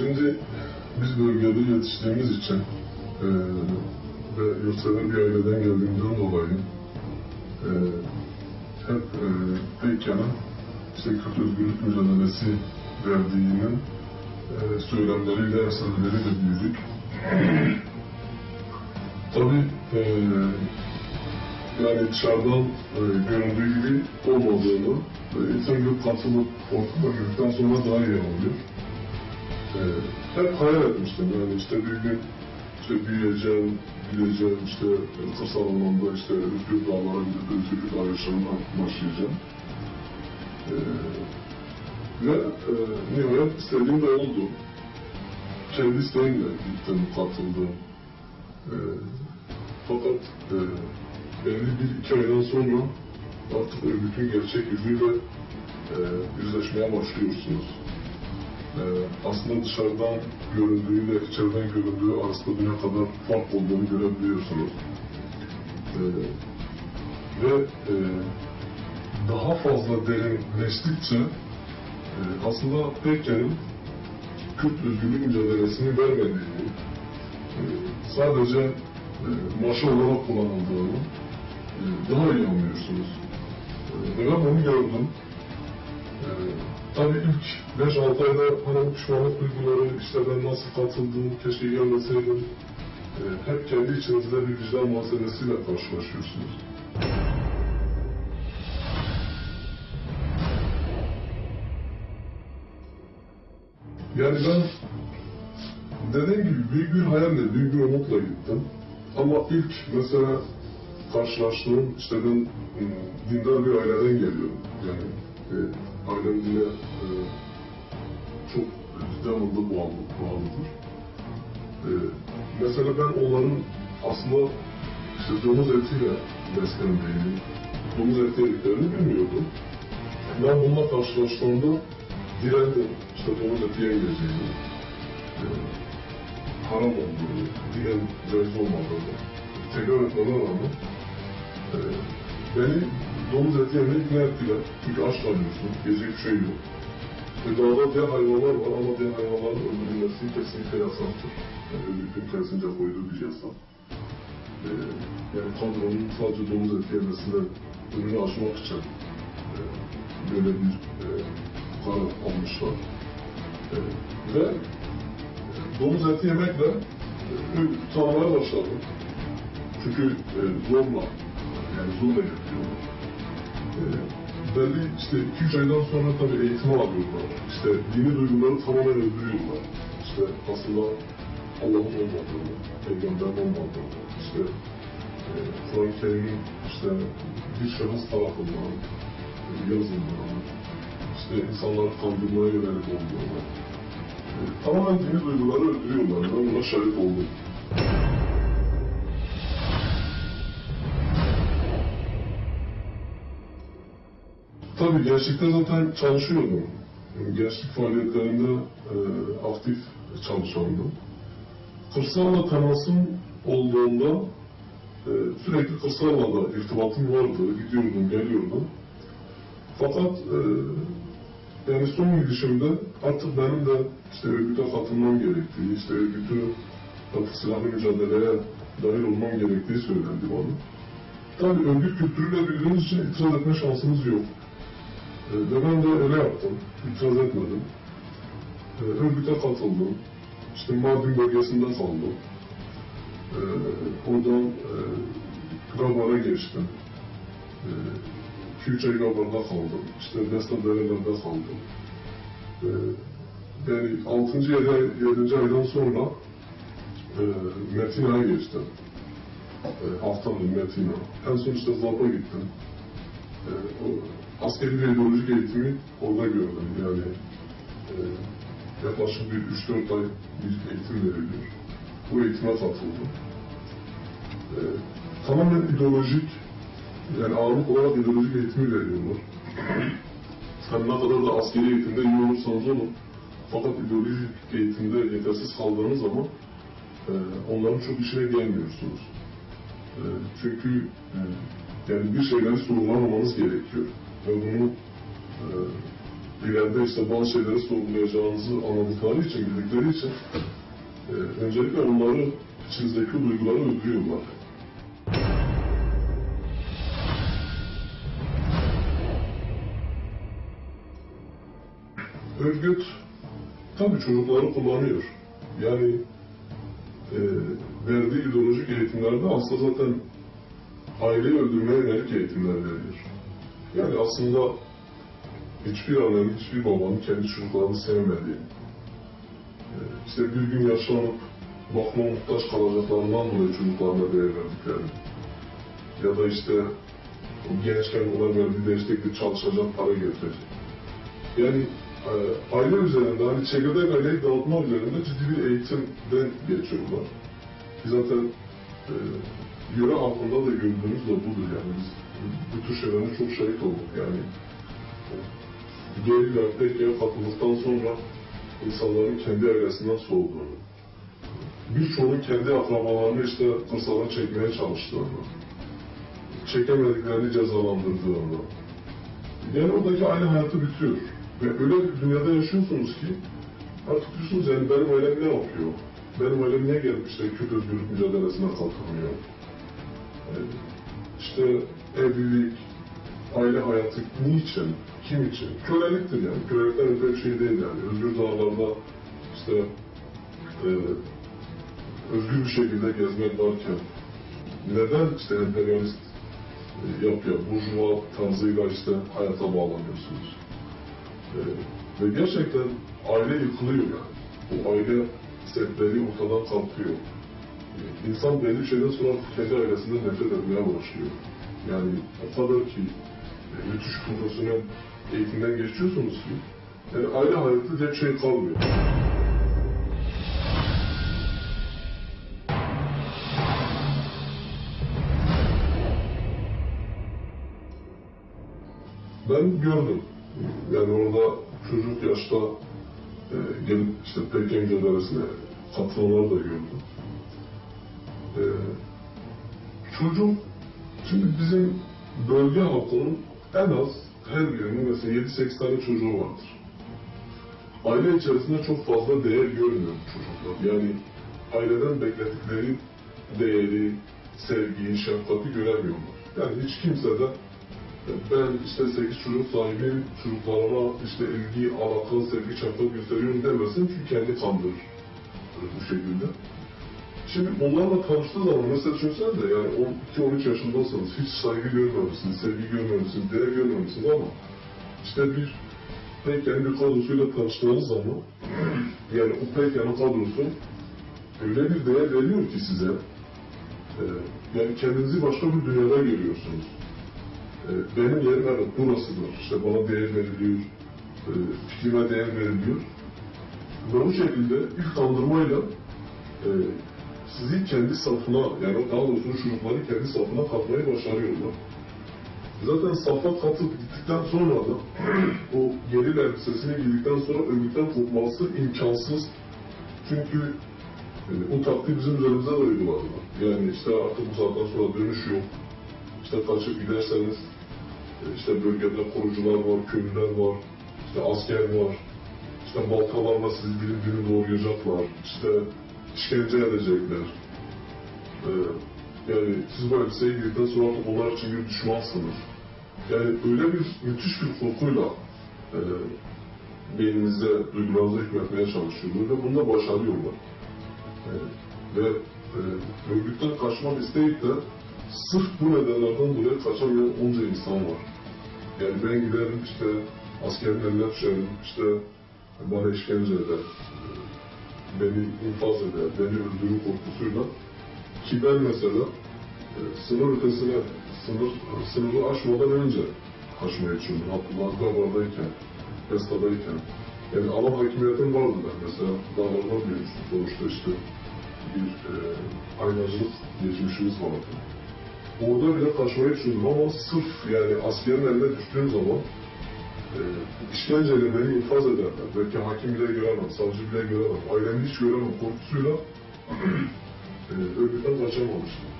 Şimdi biz bölgede yetiştiğimiz için e, ve yurtsever bir aileden geldiğimden dolayı e, hep e, Pekkan'ın işte Kürt özgürlük mücadelesi verdiğinin e, söylemleriyle, eserleriyle büyüdük. Tabii e, yani dışarıdan e, göründüğü gibi olmadığını ve insan gibi katılıp ortada gördükten sonra daha iyi oluyor. E, hep hayal etmiştim yani işte bir gün işte büyüyeceğim, gideceğim işte kırsal alanda işte özgür dağlara gidip özgürlük arayışlarına başlayacağım. E, ve e, nihayet istediğim de oldu. Kendi isteğimle gittim, katıldım. E, fakat e, belli bir iki aydan sonra artık örgütün gerçek yüzüyle e, yüzleşmeye başlıyorsunuz. E, aslında dışarıdan göründüğüyle içeriden göründüğü arasında ne kadar fark olduğunu görebiliyorsunuz. E, ve e, daha fazla derinleştikçe e, aslında Pekkan'ın Kürt özgürlük mücadelesini vermediğini, e, sadece e, maşa olarak kullanıldığını daha iyi anlıyorsunuz. Ve ben bunu gördüm. Tabii ilk 5-6 ayda hani pişmanlık duyguları, işte ben nasıl katıldım, keşke gelmeseydim, e, hep kendi içinizde bir vicdan muhasebesiyle karşılaşıyorsunuz. Yani ben dediğim gibi büyük bir hayalle, büyük bir umutla gittim. Ama ilk mesela karşılaştığım, işte ben e, dindar bir aileden geliyorum. Yani e, dine e, çok ciddi anlamda bağlı, bağlıdır. E, mesela ben onların aslında işte domuz etiyle beslendiğini, domuz eti yediklerini bilmiyordum. Ben bununla karşılaştığımda direndim. İşte domuz eti yemeyeceğini, e, haram olduğunu, diyen caiz olmadığını tekrar etmeme rağmen e, beni domuz eti yemeye ikna ettiler. Çünkü aç kalıyorsun, yiyecek bir şey yok. Ve dağda diğer hayvanlar var ama diğer hayvanların öldürülmesi kesinlikle yasaktır. Yani örgütün kendisinde koyduğu bir yasak. E, yani kadronun sadece domuz eti yemesine önünü açmak için e, böyle bir e, karar almışlar. E, ve domuz eti yemekle e, tanımaya başladım. Çünkü e, zorla, yani zorla yapıyorlar. E, belli işte 2-3 aydan sonra tabii eğitimi alıyorlar. İşte dini duyguları tamamen öldürüyorlar. İşte aslında Allah'ın olmadığını, peygamberin olmadığını, işte e, Kur'an-ı Kerim'in işte bir şahıs tarafından e, yazıldığını, işte insanları kandırmaya yönelik olduğunu, e, tamamen dini duyguları öldürüyorlar. Ben buna şahit oldum. Tabii gençlikte zaten çalışıyordum. Yani gençlik faaliyetlerinde e, aktif çalışandım. Kırsalla temasım olduğunda e, sürekli kırsalla da irtibatım vardı. Gidiyordum, geliyordum. Fakat e, yani son gidişimde artık benim de işte örgüte katılmam gerektiği, işte örgütü artık silahlı mücadeleye dahil olmam gerektiği söylendi bana. Tabii örgüt kültürüyle bildiğiniz için itiraz etme şansımız yok. Ben de öyle yaptım. İtiraz etmedim. E, örgüte katıldım. İşte Mardin bölgesinde kaldım. E, oradan Gabar'a geçtim. E, 2-3 ay Gabar'da kaldım. İşte Destan Dereler'de kaldım. Yani 6. 7. 7. aydan sonra e, Metina'ya geçtim. Haftanın Metina. En son işte Zap'a gittim. Askeri ve ideolojik eğitimi orada gördüm. Yani e, yaklaşık bir 3-4 ay bir eğitim veriliyor. Bu eğitime katıldım. E, tamamen ideolojik, yani ağırlık olarak ideolojik eğitimi veriyorlar. Hem ne kadar da askeri eğitimde iyi olursanız olun, fakat ideolojik eğitimde yetersiz kaldığınız zaman e, onların çok işine gelmiyorsunuz. E, çünkü e, yani bir şeyleri sorgulamamanız gerekiyor. Ve bunu e, ileride işte bazı şeyleri sorgulayacağınızı anladıkları için, bildikleri için e, öncelikle onları içinizdeki duyguları öldürüyorlar. Örgüt tabii çocukları kullanıyor. Yani e, verdiği ideolojik eğitimlerde aslında zaten aileyi öldürmeye yönelik eğitimler veriyor. Yani aslında hiçbir annenin, hiçbir babanın kendi çocuklarını sevmediği, e, işte bir gün yaşlanıp bakma muhtaç kalacaklarından dolayı çocuklarına değer verdikleri, ya da işte gençken ona verdiği destekle çalışacak para getirecek. Yani e, aile üzerinde, hani çekirdek aileyi dağıtma üzerinde ciddi bir eğitimden geçiyorlar. Zaten e, yöre halkında da gördüğümüz de budur yani. Biz bu tür şeylerine çok şahit olduk yani. Geriler tekkeye katıldıktan sonra insanların kendi ailesinden soğuduğunu, birçoğunun kendi akrabalarını işte kırsala çekmeye çalıştığını, çekemediklerini cezalandırdığını, yani oradaki aile hayatı bitiyor. Ve öyle bir dünyada yaşıyorsunuz ki artık diyorsunuz yani benim ailem ne yapıyor? Benim ailem niye gelip işte Kürt özgürlük mücadelesine kalkmıyor? İşte evlilik, aile hayatı niçin, kim için? Köleliktir yani. Kölelikten öte bir şey değil yani. Özgür dağlarda işte e, özgür bir şekilde gezmek varken neden işte emperyalist e, yapıya, burjuva tarzıyla işte hayata bağlanıyorsunuz? E, ve gerçekten aile yıkılıyor yani. Bu aile setleri ortadan kalkıyor. E, İnsan belli şeyden sonra kendi ailesinden nefret etmeye başlıyor. Yani o kadar ki e, müthiş profesyonel eğitimden geçiyorsunuz ki yani aile hayatı diye şey kalmıyor. Ben gördüm. Yani orada çocuk yaşta e, gelip işte Pekin mücadelesine katılanları da gördüm. E, çocuk, şimdi bizim bölge halkının en az her birinin mesela 7-8 tane çocuğu vardır. Aile içerisinde çok fazla değer görmüyor çocuklar. Yani aileden bekledikleri değeri, sevgiyi, şefkati göremiyorlar. Yani hiç kimse de ben işte 8 çocuk sahibiyim, çocuklarıma işte ilgi, alaka, sevgi, şefkat gösteriyorum demesin çünkü kendi kandırır bu şekilde. Şimdi onlarla tanıştığı zaman mesela düşünsene de yani 12-13 yaşındasınız, hiç saygı görmemişsiniz, sevgi görmemişsiniz, değer görmemişsiniz ama işte bir Peyker'in bir kadrosuyla tanıştığınız zaman yani o Peyker'in kadrosu öyle bir değer veriyor ki size e, yani kendinizi başka bir dünyada görüyorsunuz. E, benim yerim evet burasıdır. İşte bana değer veriliyor, e, fikrime değer veriliyor. Ve bu şekilde ilk kandırmayla e, sizi kendi safına, yani daha doğrusu çocukları kendi safına katmayı başarıyorlar. Zaten safa katıp gittikten sonra da o geril elbisesini giydikten sonra örgütten kopması imkansız. Çünkü e, o taktiği bizim üzerimize de uyguladılar. Yani işte artık bu saatten sonra dönüş yok. İşte kaçıp giderseniz e, işte bölgede korucular var, köylüler var, işte asker var. İşte baltalarla sizi dilim doğrayacaklar. İşte işkence edecekler. Ee, yani siz bu elbiseyi giydikten sonra onlar için bir düşmansınız. Yani öyle bir müthiş bir korkuyla e, beyninize, duygularınıza hükmetmeye çalışıyorlar ve bunu da başarıyorlar. E, ve e, örgütten kaçmak isteyip de sırf bu nedenlerden dolayı kaçamayan onca insan var. Yani ben giderim işte askerin eline düşerim, işte bana işkence eder, beni infaz eder, beni öldürür korkusuyla ki ben mesela e, sınır ötesine, sınır, sınırı aşmadan önce kaçmaya çalışıyorum. Abdullah Gabar'dayken, Pesta'dayken. Yani alan hakimiyetim vardı ben mesela. Dağlarına büyümüştüm. Sonuçta işte bir e, aynacılık geçmişimiz vardı. Orada bile kaçmaya çalışıyordum ama sırf yani askerin eline düştüğüm zaman e, işkenceyle beni infaz ederler. Belki hakim bile göremem, savcı bile göremem, ailemi hiç göremem korkusuyla e, örgütten kaçamamıştım.